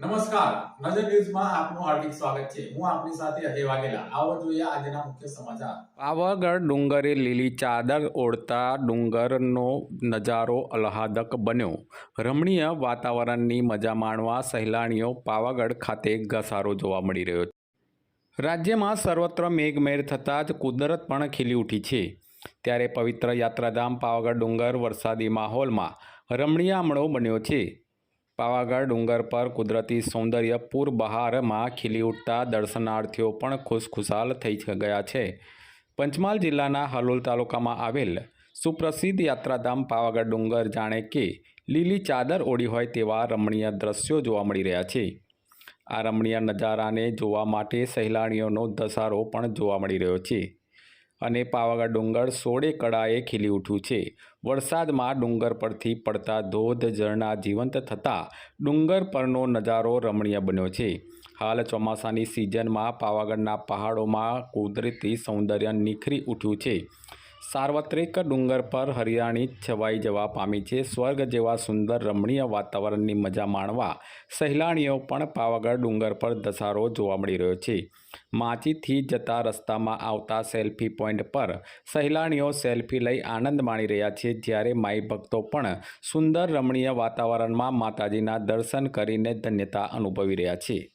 નમસ્કાર. નજર ન્યૂઝમાં આપનું હાર્દિક સ્વાગત છે. હું આપની સાથે અજય વાઘેલા. આવો જોઈએ આજના મુખ્ય સમાચાર. પાવાગઢ ડુંગરે લીલી ચાદર ઓઢતા ડુંગરનો નજારો અલ્હાદક બન્યો. રમણીય વાતાવરણની મજા માણવા સહેલાણીઓ પાવાગઢ ખાતે ઘસારો જોવા મળી રહ્યો છે. રાજ્યમાં સર્વત્ર મેઘમેર થતાં જ કુદરત પણ ખીલી ઉઠી છે. ત્યારે પવિત્ર યાત્રાધામ પાવાગઢ ડુંગર વરસાદી માહોલમાં રમણીયામણો બન્યો છે. પાવાગઢ ડુંગર પર કુદરતી સૌંદર્ય પૂર બહારમાં ખીલી ઉઠતા દર્શનાર્થીઓ પણ ખુશખુશાલ થઈ ગયા છે. પંચમહાલ જિલ્લાના હલોલ તાલુકામાં આવેલ સુપ્રસિદ્ધ યાત્રાધામ પાવાગઢ ડુંગર જાણે કે લીલી ચાદર ઓઢી હોય તેવા રમણીય દ્રશ્યો જોવા મળી રહ્યા છે. આ રમણીય નજારાને જોવા માટે સહેલાણીઓનો ધસારો પણ જોવા મળી રહ્યો છે. અને પાવાગઢ ડુંગર સોળે કળાએ ખીલી ઉઠ્યું છે. વરસાદમાં ડુંગર પરથી પડતા ધોધ ઝરણા જીવંત થતાં ડુંગર પરનો નજારો રમણીય બન્યો છે. હાલ ચોમાસાની સિઝનમાં પાવાગઢના પહાડોમાં કુદરતી સૌંદર્ય નિખરી ઉઠ્યું છે. સાર્વત્રિક ડુંગર પર હરિયાળી છવાઈ જવા પામી છે. સ્વર્ગ જેવા સુંદર રમણીય વાતાવરણની મજા માણવા સહેલાણીઓ પણ પાવાગઢ ડુંગર પર ધસારો જોવા મળી રહ્યો છે. માચીથી જતા રસ્તામાં આવતા સેલ્ફી પોઈન્ટ પર સહેલાણીઓ સેલ્ફી લઈ આનંદ માણી રહ્યા છે. જ્યારે માઈ ભક્તો પણ સુંદર રમણીય વાતાવરણમાં માતાજીના દર્શન કરીને ધન્યતા અનુભવી રહ્યા છે.